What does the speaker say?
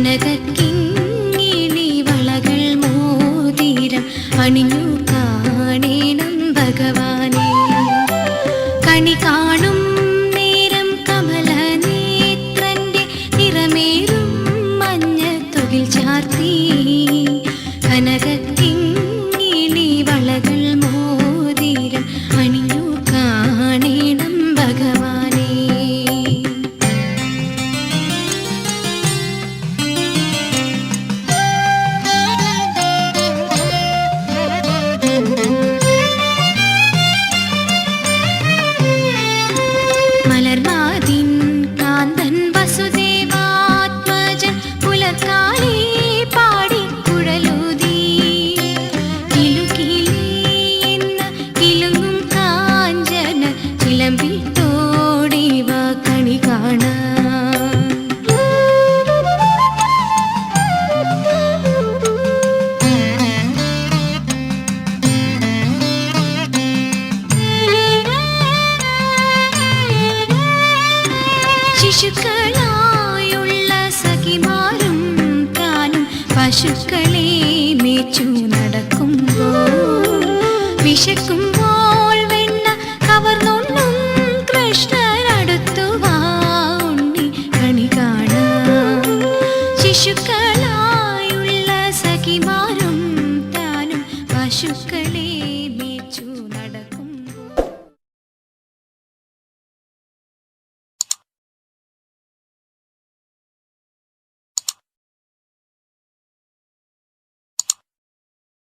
കനകക്കിങ്ങിണി വളകൾ മോതിരം അണിഞ്ഞു കാണേണം ഭഗവാനെ. കണി കാണും നേരം കമല നേത്രന്റെ വിളമ്പിത്തോടി വാ കണി കാണാൻ ശിശുക്കളായുള്ള സഖിമാരും താനും പശുക്കളെ മേച്ചു നടക്കുമ്പോൾ വിശക്കും ശിശുക്കളായുള്ള സഖിമാരും താനും പശുക്കളെ